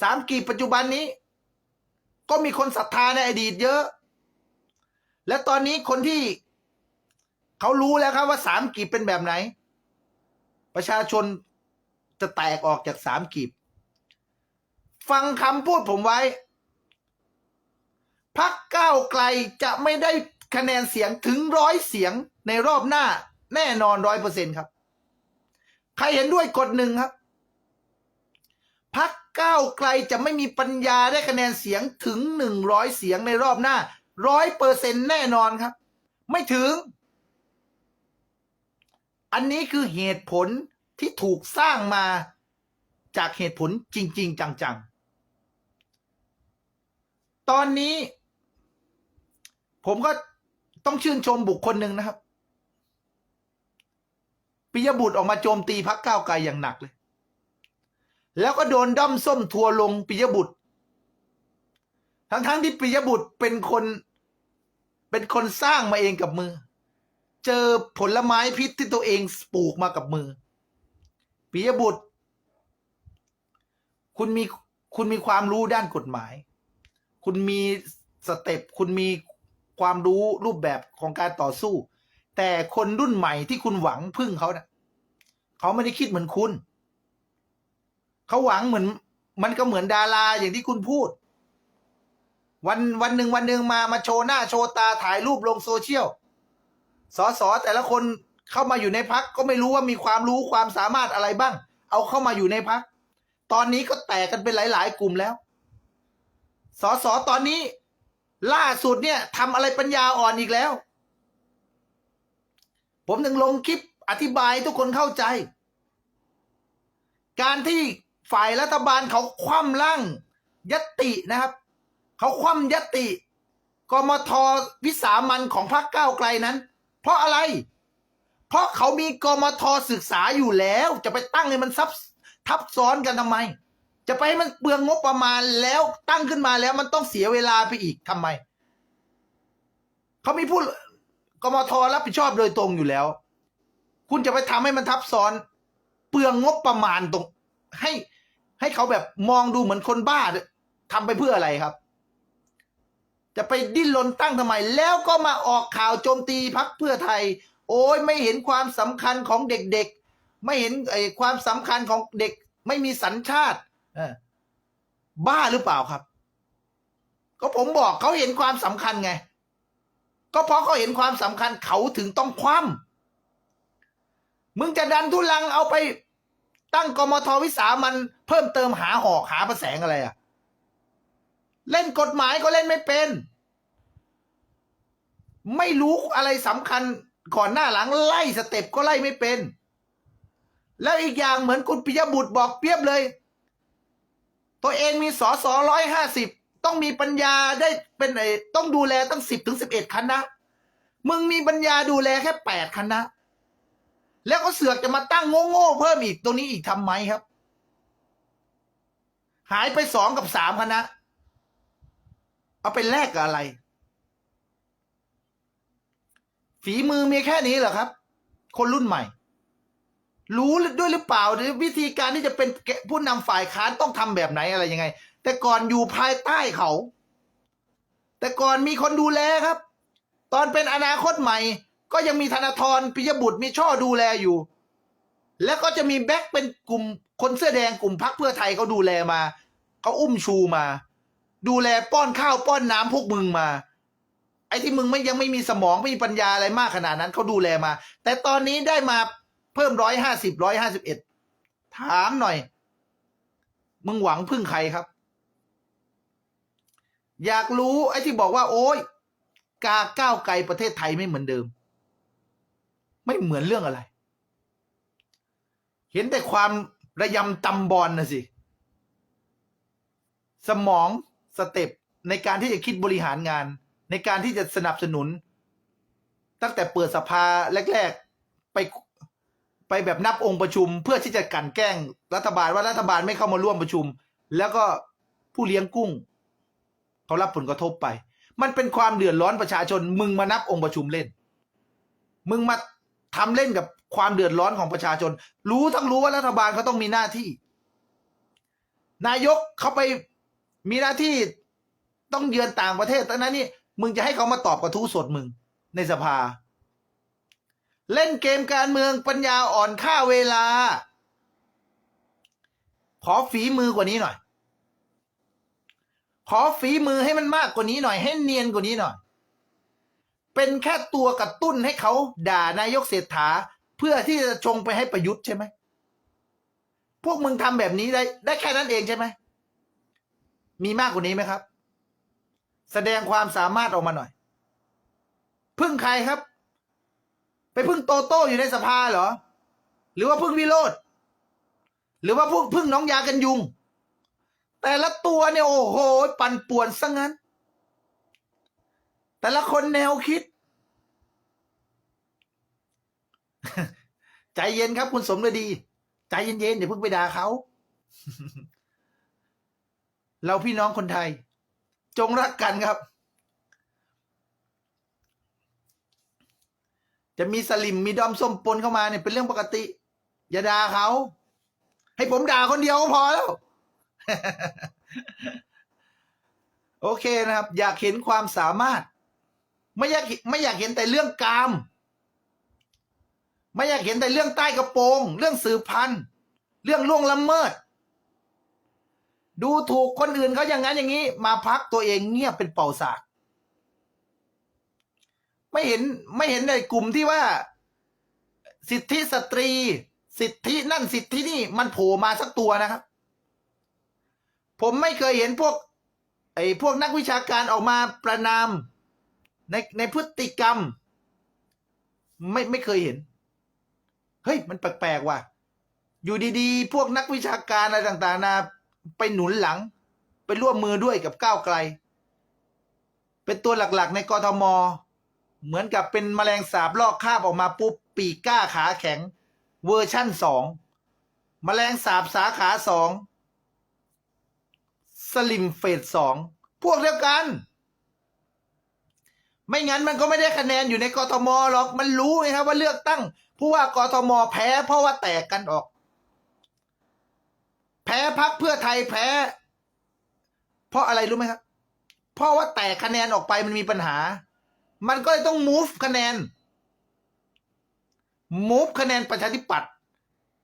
สามกีปัจจุบันนี้ ก็มีคนศรัทธาในอดีตเยอะ และตอนนี้คนที่เขารู้แล้วครับว่าสามกีบเป็นแบบไหน ประชาชนจะแตกออกจากสามกีบ ฟังคำพูดผมไว้พักก้าวไกลจะไม่ได้คะแนนเสียงถึงร้อยเสียงในรอบหน้า แน่นอนร้อยเปอร์เซ็นครับ ใครเห็นด้วยกดหนึ่งครับ พักก้าวไกลจะไม่มีปัญญาได้คะแนนเสียงถึงหนึ่งร้อยเสียงในรอบหน้าร้อยเปอร์เซ็นแน่นอนครับ ไม่ถึง อันนี้คือเหตุผลที่ถูกสร้างมาจากเหตุผลจริง ๆ จัง ๆ ตอนนี้ ผมก็ต้องชื่นชมบุคคลหนึ่งนะครับปิยบุตรออกมาโจมตีพักก้าวไกลอย่างหนักเลย แล้วก็โดนด้อมส้มทัวลงปิยบุตร ทั้งๆที่ปิยบุตรเป็นคน เป็นคนสร้างมาเองกับมือ เจอผลไม้พิษที่ตัวเองปลูกมากับมือปิยบุตร คุณมีคุณมีความรู้ด้านกฎหมาย คุณมีสเต็ปคุณมีความรู้รูปแบบของการต่อสู้ แต่คนรุ่นใหม่ที่คุณหวังพึ่งเขาเนะ่ะเขาไม่ได้คิดเหมือนคุณ เขาหวังเหมือน มันก็เหมือนดาราอย่างที่คุณพูด วันวันหนึ่งวันหนึ่งมามาโชว์หน้าโชว์ตาถ่ายรูปลงโซเชียลสอสอแต่ละคนเข้ามาอยู่ในพักก็ไม่รู้ว่ามีความรู้ความสามารถอะไรบ้าง เอาเข้ามาอยู่ในพัก ตอนนี้ก็แตกกันเป็นหลาย ๆ กลุ่มแล้วสอสอตอนนี้ ล่าสุดเนี่ยทำอะไรปัญญาอ่อนอีกแล้ว ผมถึงลงคลิปอธิบายให้ทุกคนเข้าใจ การที่ ฝ่ายรัฐบาลเขาคว่ำร่างยตตินะครับ เขาคว่ำยตติกมทวิสามันของพรรคก้าวไกลนั้น เพราะอะไร เพราะเขามีกมทศึกษาอยู่แล้ว จะไปตั้งให้มันซับทับซ้อนกันทำไม จะไปให้มันเปลืองงบประมาณแล้วตั้งขึ้นมาแล้วมันต้องเสียเวลาไปอีกทำไม เขามีผู้กมทรับผิดชอบโดยตรงอยู่แล้ว คุณจะไปทำให้มันทับซ้อน เปลืองงบประมาณตรง ให้ ให้เขาแบบมองดูเหมือนคนบ้าทำไปเพื่ออะไรครับ จะไปดิ้นรนตั้งทำไม แล้วก็มาออกข่าวโจมตีพักเพื่อไทย โอ้ยไม่เห็นความสำคัญของเด็กๆ ไม่เห็นไอ้ความสำคัญของเด็ก ไม่มีสัญชาติเออบ้าหรือเปล่าครับ ก็ผมบอกเขาเห็นความสำคัญไง ก็เพราะเขาเห็นความสำคัญเขาถึงต้องคว่ำมึงจะดันทุลังเอาไป ตั้งกมทวิสามันเพิ่มเติมหาหอกหาประแสงอะไรอะเล่นกฎหมายก็เล่นไม่เป็น ไม่รู้อะไรสำคัญก่อนหน้าหลังไล่สเต็ปก็ไล่ไม่เป็น แล้วอีกอย่างเหมือนคุณปิยบุตรบอกเปรียบเลย ตัวเองมีสอสอร้อยห้าสิบต้องมีปัญญาได้เป็นไอต้องดูแลตั้งสิบถึงสิบเอ็ดคณะมึงมีปัญญาดูแลแค่แปดคณะ แล้วก็เสือกจะมาตั้งโง่ๆเพิ่มอีกตรงนี้อีกทำไมครับ หายไปสองกับสามคณะ เอาไปแลกกับอะไร ฝีมือมีแค่นี้เหรอครับ คนรุ่นใหม่ รู้ด้วยหรือเปล่าหรือวิธีการที่จะเป็นผู้นำฝ่ายค้านต้องทำแบบไหนอะไรยังไง แต่ก่อนอยู่ภายใต้เขา แต่ก่อนมีคนดูแลครับ ตอนเป็นอนาคตใหม่ ก็ยังมีธนาธรปิยบุตรมีช่อดูแลอยู่ แล้วก็จะมีแบ็คเป็นกลุ่มคนเสื้อแดงกลุ่มพักเพื่อไทยเขาดูแลมาเขาอุ้มชูมา ดูแลป้อนข้าวป้อนน้ำพวกมึงมา ไอ้ที่มึงไม่ยังไม่มีสมองไม่มีปัญญาอะไรมากขนาดนั้นเขาดูแลมา แต่ตอนนี้ได้มาเพิ่มร้อยห้าสิบร้อยห้าสิบเอ็ดถามหน่อย มึงหวังพึ่งใครครับ อยากรู้ไอ้ที่บอกว่า โอ้ยกาก้าวไกลประเทศไทยไม่เหมือนเดิม ไม่เหมือนเรื่องอะไร เห็นแต่ความระยำตำบอลนะสิ สมองสเต็ปในการที่จะคิดบริหารงาน ในการที่จะสนับสนุน ตั้งแต่เปิดสภาแรก ๆ ไปไปแบบนับองค์ประชุม เพื่อที่จะกันแกล้งรัฐบาลว่ารัฐบาลไม่เข้ามาร่วมประชุม แล้วก็ผู้เลี้ยงกุ้ง เขารับผลกระทบไป มันเป็นความเดือดร้อนประชาชน มึงมานับองค์ประชุมเล่น มึงมา ทำเล่นกับความเดือดร้อนของประชาชน รู้ทั้งรู้ว่ารัฐบาลเขาต้องมีหน้าที่ นายกเขาไปมีหน้าที่ต้องเยือนต่างประเทศตอนนั้นนี่มึงจะให้เขามาตอบกระทู้สดมึงในสภา เล่นเกมการเมืองปัญญาอ่อนค่าเวลา ขอฝีมือกว่านี้หน่อย ขอฝีมือให้มันมากกว่านี้หน่อย ให้เนียนกว่านี้หน่อย เป็นแค่ตัวกระตุ้นให้เขาด่านายกเศรษฐา เพื่อที่จะชงไปให้ประยุทธ์ใช่ไหม พวกมึงทำแบบนี้ได้ได้แค่นั้นเองใช่ไหม มีมากกว่านี้ไหมครับ แสดงความสามารถออกมาหน่อย พึ่งใครครับ ไปพึ่งโตโต้อยู่ในสภาเหรอ หรือว่าพึ่งวิโรธหรือว่าพึ่งพึ่งน้องยากันยุง แต่ละตัวเนี่ยโอ้โห ปั่นป่วนซะงั้น แต่ละคนแนวคิด ใจเย็นครับคุณสมฤดี ใจเย็นๆอย่าเพิ่งไปด่าเขา เราพี่น้องคนไทย จงรักกันครับ จะมีสลิมมีดอมส้มปนเข้ามาเนี่ยเป็นเรื่องปกติ อย่าด่าเขา ให้ผมด่าคนเดียวก็พอแล้วโอเคนะครับ อยากเห็นความสามารถ ไม่อยากไม่อยากเห็นแต่เรื่องกาม ไม่อยากเห็นแต่เรื่องใต้กระโปรง เรื่องสืบพันธุ์เรื่องล่วงละเมิด ดูถูกคนอื่นเขาอย่างนั้นอย่างนี้ มาพักตัวเองเงียบเป็นเป่าสากไม่เห็นไม่เห็นในกลุ่มที่ว่า สิทธิสตรี สิทธินั่นสิทธินี่มันโผล่มาสักตัวนะครับ ผมไม่เคยเห็นพวกไอ้พวกนักวิชาการออกมาประนาม ในในพฤติกรรม ไม่ไม่เคยเห็น เฮ้ย มันแปลกๆว่ะ อยู่ดีๆ พวกนักวิชาการอะไรต่าง ๆ นะไปหนุนหลัง ไปร่วมมือด้วยกับก้าวไกล เป็นตัวหลักๆ ในกทม เหมือนกับเป็นแมลงสาบลอกคาบออกมาปุ๊บ ปีกกล้าขาแข็ง เวอร์ชั่นสองแมลงสาบสาขาสองสลิมเฟสสองพวกเดียวกัน ไม่งั้นมันก็ไม่ได้คะแนนอยู่ในกทมหรอก มันรู้ไงครับว่าเลือกตั้ง ผู้ว่ากทมแพ้ เพราะว่าแตกกันออก แพ้พักเพื่อไทยแพ้ เพราะอะไรรู้ไหมครับ เพราะว่าแตกคะแนนออกไปมันมีปัญหา มันก็เลยต้อง move คะแนน move คะแนนประชาธิปัตย์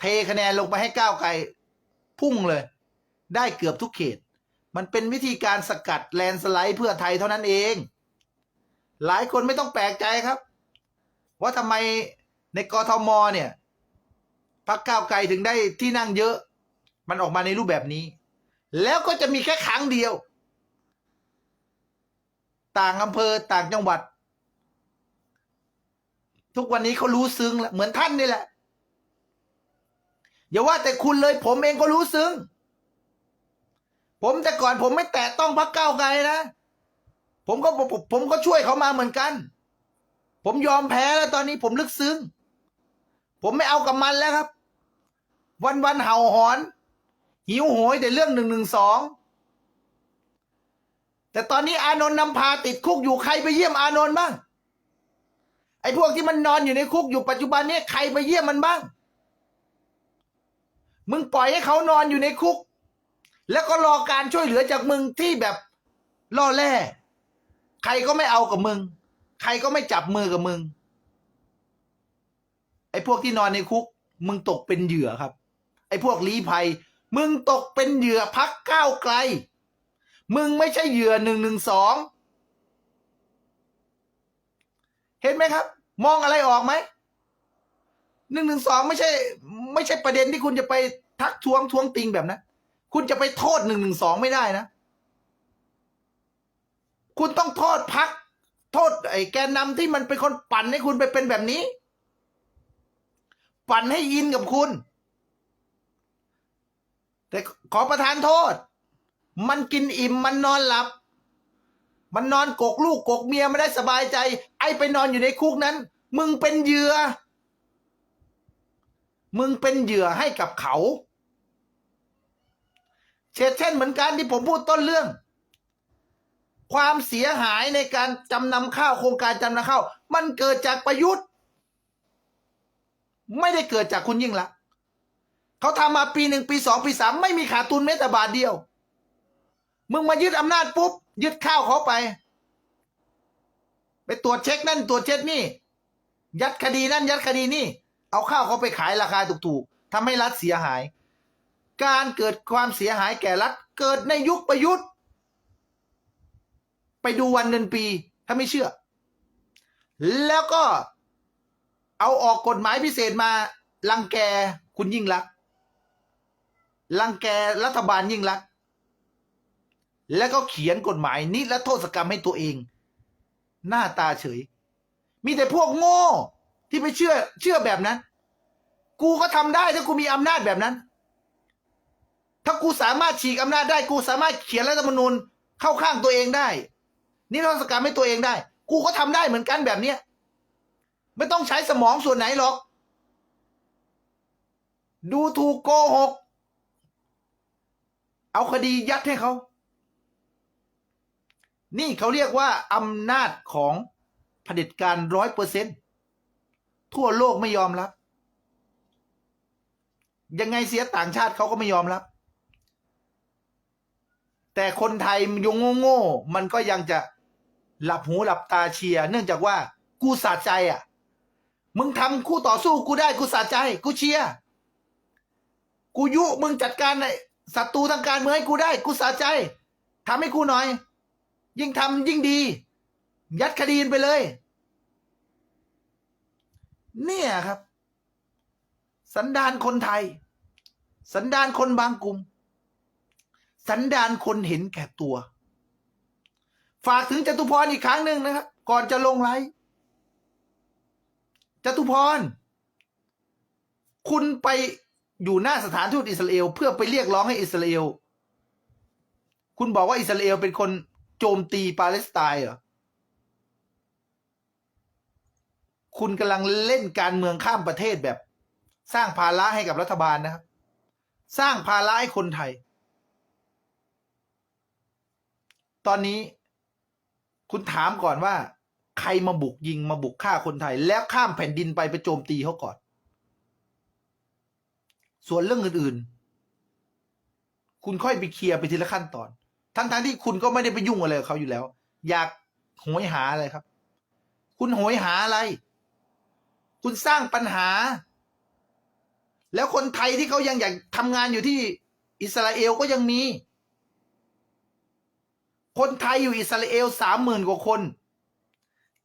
เทคะแนนลงไปให้ก้าวไกล พุ่งเลย ได้เกือบทุกเขต มันเป็นวิธีการสกัดแลนสไลด์เพื่อไทยเท่านั้นเอง หลายคนไม่ต้องแปลกใจครับ ว่าทำไมในกทมเนี่ยพรรคก้าวไกลถึงได้ที่นั่งเยอะ มันออกมาในรูปแบบนี้ แล้วก็จะมีแค่ครั้งเดียว ต่างอำเภอต่างจังหวัด ทุกวันนี้เขารู้ซึ้งแล้วเหมือนท่านนี่แหละ อย่าว่าแต่คุณเลยผมเองก็รู้ซึ้ง ผมแต่ก่อนผมไม่แตะต้องพรรคก้าวไกลนะ ผมก็ผมผมก็ช่วยเขามาเหมือนกัน ผมยอมแพ้แล้วตอนนี้ผมลึกซึ้ง ผมไม่เอากับมันแล้วครับ วันวันๆเห่าหอน หิวโหยแต่เรื่องหนึ่งหนึ่งสองแต่ตอนนี้อานนท์นำพาติดคุกอยู่ใครไปเยี่ยมอานนท์บ้าง ไอ้พวกที่มันนอนอยู่ในคุกอยู่ปัจจุบันนี้ใครไปเยี่ยมมันบ้าง มึงปล่อยให้เขานอนอยู่ในคุก แล้วก็รอการช่วยเหลือจากมึงที่แบบล่อแร่ ใครก็ไม่เอากับมึง ใครก็ไม่จับมือกับมึง ไอ้พวกที่นอนในคุก มึงตกเป็นเหยื่อครับ ไอ้พวกลี้ภัย มึงตกเป็นเหยื่อพักก้าวไกล มึงไม่ใช่เหยื่อหนึ่งหนึ่งสองเห็นไหมครับ มองอะไรออกไหมหนึ่งหนึ่งสองไม่ใช่ ไม่ใช่ประเด็นที่คุณจะไปทักท้วงท้วงติงแบบนั้นคุณจะไปโทษหนึ่งหนึ่งสองไม่ได้นะ คุณต้องโทษพัก โทษไอ้แกนนำที่มันเป็นคนปั่นให้คุณไปเป็นแบบนี้ ปั่นให้อินกับคุณ แต่ขอประทานโทษ มันกินอิ่มมันนอนหลับ มันนอนกกลูกกกเมียไม่ได้สบายใจ ไอ้ไปนอนอยู่ในคุกนั้น มึงเป็นเหยื่อมึงเป็นเหยื่อให้กับเขา เช่นเช่นเหมือนกันที่ผมพูดต้นเรื่อง ความเสียหายในการจำนำข้าวโครงการจำนำข้าวมันเกิดจากประยุทธ์ ไม่ได้เกิดจากคุณยิ่งละกษณ์เขาทำมาปีหนึ่งปีสองปีสามไม่มีขาดทุนแม้แต่บาทเดียว มึงมายึดอำนาจปุ๊บ ยึดข้าวเขาไป ไปตรวจเช็คนั่นตรวจเช็คนี่ ยัดคดีนั่น ยัดคดีนี่ เอาข้าวเขาไปขายราคาถูกๆทำให้รัฐเสียหาย การเกิดความเสียหายแก่รัฐเกิดในยุคประยุทธ์ ไปดูวันเดือนปี ถ้าไม่เชื่อ แล้วก็เอาออกกฎหมายพิเศษมาลังแกคุณยิ่งรักลังแกรัฐบาลยิ่งรัก แล้วก็เขียนกฎหมายนิรโทษกรรมให้ตัวเอง หน้าตาเฉย มีแต่พวกโง่ ที่ไปเชื่อ เชื่อแบบนั้น กูก็ทำได้ถ้ากูมีอำนาจแบบนั้น ถ้ากูสามารถฉีกอำนาจได้กูสามารถเขียนรัฐธรรมนูญเข้าข้างตัวเองได้ นิรโทษกรรมให้ตัวเองได้ กูก็ทำได้เหมือนกันแบบเนี้ยไม่ต้องใช้สมองส่วนไหนหรอก ดูถูกโกหก เอาคดียัดให้เขา นี่เขาเรียกว่าอำนาจของเผด็จการร้อยเปอร์เซ็นทั่วโลกไม่ยอมรับ ยังไงเสียต่างชาติเขาก็ไม่ยอมรับ แต่คนไทยยงโง่ๆมันก็ยังจะ หลับหูหลับตาเชียร์เนื่องจากว่ากูสะใจอะ มึงทำคู่ต่อสู้กูได้กูสะใจ กูเชียร์กูยุมึงจัดการไอ้ศัตรูทางการเมืองให้กูได้ กูสะใจทำให้กูหน่อย ยิ่งทำยิ่งดี ยัดคดีไปเลย เนี่ยครับ สันดานคนไทย สันดานคนบางกลุ่ม สันดานคนเห็นแก่ตัว ฝากถึงจตุพรอีกครั้งหนึ่งนะครับ ก่อนจะลงไลฟ์จตุพร คุณไปอยู่หน้าสถานทูตอิสราเอล เพื่อไปเรียกร้องให้อิสราเอล คุณบอกว่าอิสราเอลเป็นคนโจมตีปาเลสไตน์เหรอ คุณกำลังเล่นการเมืองข้ามประเทศแบบ สร้างภาระให้กับรัฐบาลนะครับ สร้างภาระให้คนไทย ตอนนี้ คุณถามก่อนว่า ใครมาบุกยิงมาบุกฆ่าคนไทย แล้วข้ามแผ่นดินไปไปโจมตีเขาก่อน ส่วนเรื่องอื่นๆ คุณค่อยไปเคลียร์ไปทีละขั้นตอน ทั้งๆทที่คุณก็ไม่ได้ไปยุ่งอะไรกับเขาอยู่แล้ว อยากโหยหาอะไรครับ คุณโหยหาอะไร คุณสร้างปัญหา แล้วคนไทยที่เขายังอยากทำงานอยู่ที่อิสราเอลก็ยังมี คนไทยอยู่อิสราเอลสามหมื่นกว่าคน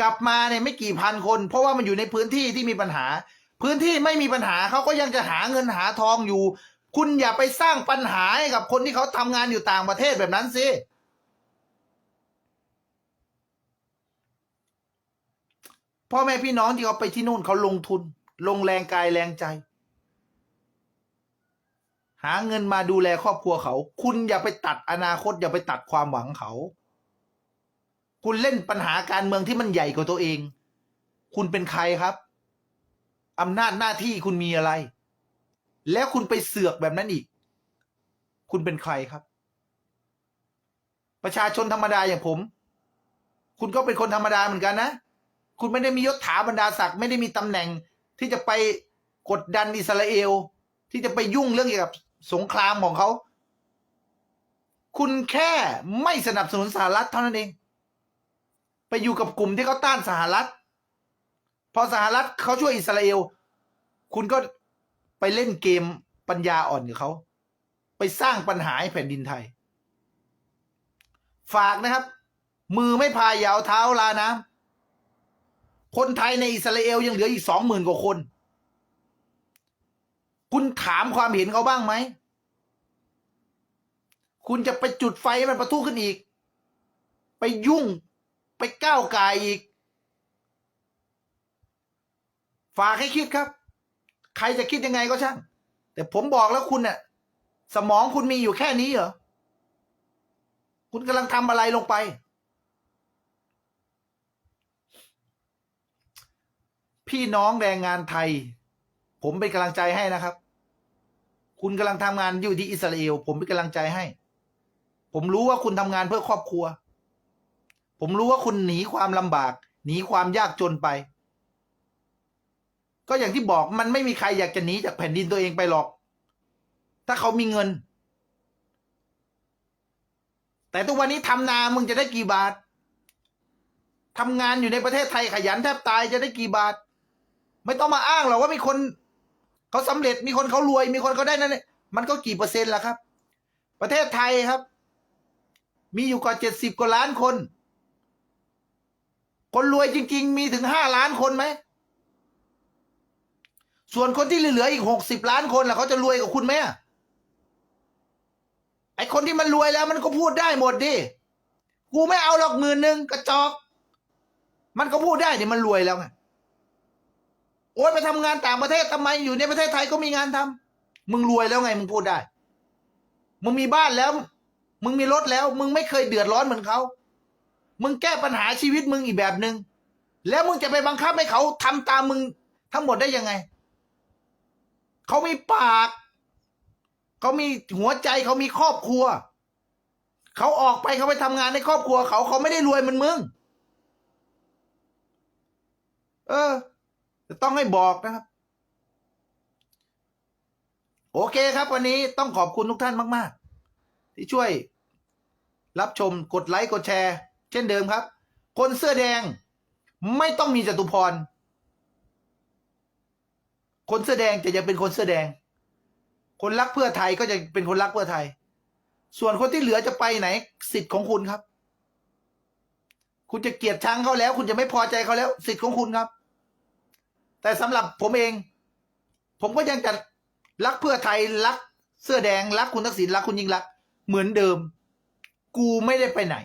กลับมาเนี่ยไม่กี่พันคน เพราะว่ามันอยู่ในพื้นที่ที่มีปัญหา พื้นที่ไม่มีปัญหาเขาก็ยังจะหาเงินหาทองอยู่ คุณอย่าไปสร้างปัญหาให้กับคนที่เขาทำงานอยู่ต่างประเทศแบบนั้นสิพ่อแม่พี่น้องที่เขาไปที่นู่นเขาลงทุน ลงแรงกายแรงใจ หาเงินมาดูแลครอบครัวเขา คุณอย่าไปตัดอนาคต อย่าไปตัดความหวังเขา คุณเล่นปัญหาการเมืองที่มันใหญ่กว่าตัวเอง คุณเป็นใครครับอำนาจหน้าที่คุณมีอะไร แล้วคุณไปเสือกแบบนั้นอีก คุณเป็นใครครับ ประชาชนธรรมดาอย่างผม คุณก็เป็นคนธรรมดาเหมือนกันนะ คุณไม่ได้มียศถาบรรดาศักดิ์ไม่ได้มีตำแหน่งที่จะไปกดดันอิสราเอลที่จะไปยุ่งเรื่องเกี่ยวกับ สงครามของเขา คุณแค่ไม่สนับสนุนสหรัฐเท่านั้นเอง ไปอยู่กับกลุ่มที่เขาต้านสหรัฐ พอสหรัฐเขาช่วยอิสราเอล คุณก็ไปเล่นเกมปัญญาอ่อนกับเขา ไปสร้างปัญหาให้แผ่นดินไทย ฝากนะครับ มือไม่พายยาวเท้าลาน้ำคนไทยในอิสราเอลยังเหลืออีกสองหมื่นกว่าคน คุณถามความเห็นเขาบ้างไหม คุณจะไปจุดไฟมันประทุขึ้นอีก ไปยุ่งไปก้าวไกายอีก ฝากให้คิดครับ ใครจะคิดยังไงก็ช่าง แต่ผมบอกแล้วคุณเนี่ยสมองคุณมีอยู่แค่นี้เหรอ คุณกำลังทำอะไรลงไป พี่น้องแรงงานไทย ผมเป็นกำลังใจให้นะครับ คุณกำลังทำงานอยู่ที่อิสราเอล ผมเป็นกำลังใจให้ ผมรู้ว่าคุณทำงานเพื่อครอบครัว ผมรู้ว่าคุณหนีความลำบาก หนีความยากจนไป ก็อย่างที่บอกมันไม่มีใครอยากจะหนีจากแผ่นดินตัวเองไปหรอก ถ้าเขามีเงิน แต่ทุกวันนี้ทำนามึงจะได้กี่บาททำงานอยู่ในประเทศไทยขยันแทบตายจะได้กี่บาท ไม่ต้องมาอ้างหรอกว่ามีคน เขาสำเร็จมีคนเขารวย มีคนเขาได้นั่นเนี่ยมันก็กี่เปอร์เซ็นต์ละครับ ประเทศไทยครับ มีอยู่กว่าเจ็ดสิบกว่าล้านคน คนรวยจริง ๆ มีถึงห้าล้านคนไหมส่วนคนที่เหลืออีกหกสิบล้านคนล่ะเขาจะรวยกับคุณไหมไอคนที่มันรวยแล้วมันก็พูดได้หมดดิกูไม่เอาหรอกหมื่นหนึ่งกระจอก มันก็พูดได้เนี่ยมันรวยแล้วไง โอ๊ยไปทำงานต่างประเทศทำไมอยู่ในประเทศไทยก็มีงานทำมึงรวยแล้วไงมึงพูดได้ มึงมีบ้านแล้ว มึงมีรถแล้ว มึงไม่เคยเดือดร้อนเหมือนเขามึงแก้ปัญหาชีวิตมึงอีกแบบหนึง่งแล้วมึงจะไปบังคับให้เขาทำตามมึงทั้งหมดได้ยังไง เขามีปาก เขามีหัวใจเขามีครอบครัว เขาออกไปเขาไปทำงานในครอบครัวเขาเขาไม่ได้รวยเหมันมึง เออ จะต้องให้บอกนะครับ โอเคครับ วันนี้ต้องขอบคุณทุกท่านมาก ๆ ที่ช่วย รับชมกดไลค์กดแชร์ เช่นเดิมครับ คนเสื้อแดง ไม่ต้องมีจตุพร คนเสื้อแดงจะยังเป็นคนเสื้อแดง คนรักเพื่อไทยก็จะเป็นคนรักเพื่อไทย ส่วนคนที่เหลือจะไปไหน สิทธิ์ของคุณครับ คุณจะเกลียดชังเขาแล้ว คุณจะไม่พอใจเขาแล้ว สิทธิ์ของคุณครับ แต่สำหรับผมเอง ผมก็ยังจะรักเพื่อไทยรักเสื้อแดงรักคุณทักษิณรักคุณยิ่งรัก เหมือนเดิม กูไม่ได้ไปไหน